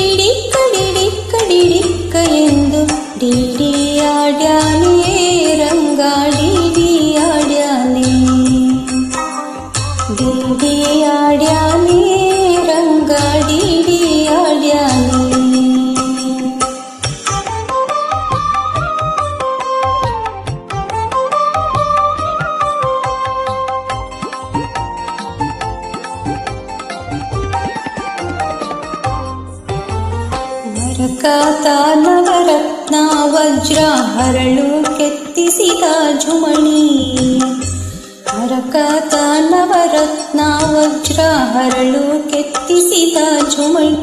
ಡಿಡಿಕ್ಕಡಿಡಿ ಕಡಿಡಿಕ್ಕ ಎಂದು ಡಿಡಿಯಾಡ್ಯಾನೇ ರಂಗಾಡಿ ಕಾತಾನವರತ್ನ ವಜ್ರ ಹರಳು ಕೆತ್ತಿಸಿದ ಜುಮಣಿ ಹರಕಾತಾನವರತ್ನ ವಜ್ರ ಹರಳು ಕೆತ್ತಿಸಿದ ಜುಮಣಿ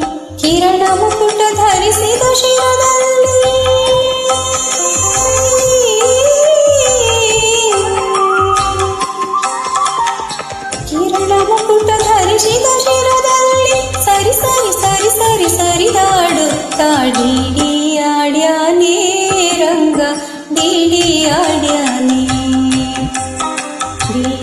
ಕಿರಣ ಮುಕುಟ ಧರಿಸಿದ ಶಿರದಲ್ಲಿ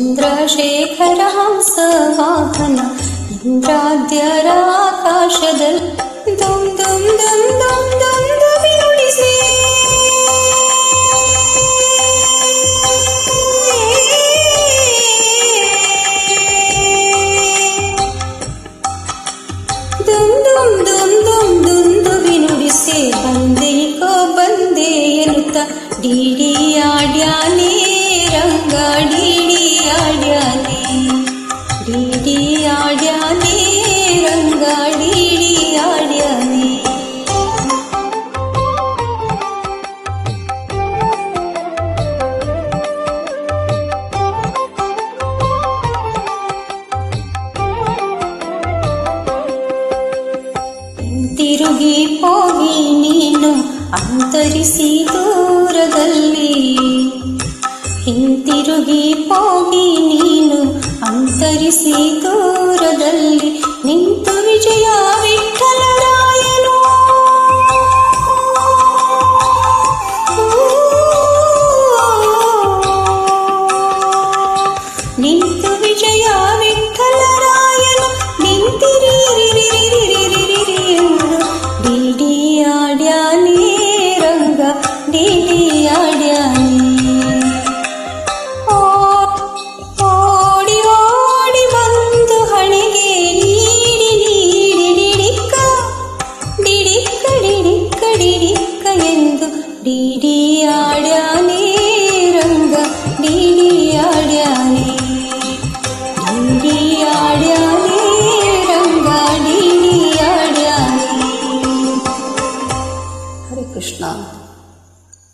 इन्द्रशेखरंसवाहन इन्द्राद्यराकाश ತಿರುಗಿ ಹೋಗಿ ನೀನು ಅಂತರಿಸಿ ದೂರದಲ್ಲಿ ಹಿಂತಿರುಗಿ ಹೋಗಿ ನೀನು ಅಂತರಿಸಿ ದೂರದಲ್ಲಿ ನಿಂತ എന്തു ഡിഡിയാടാനേ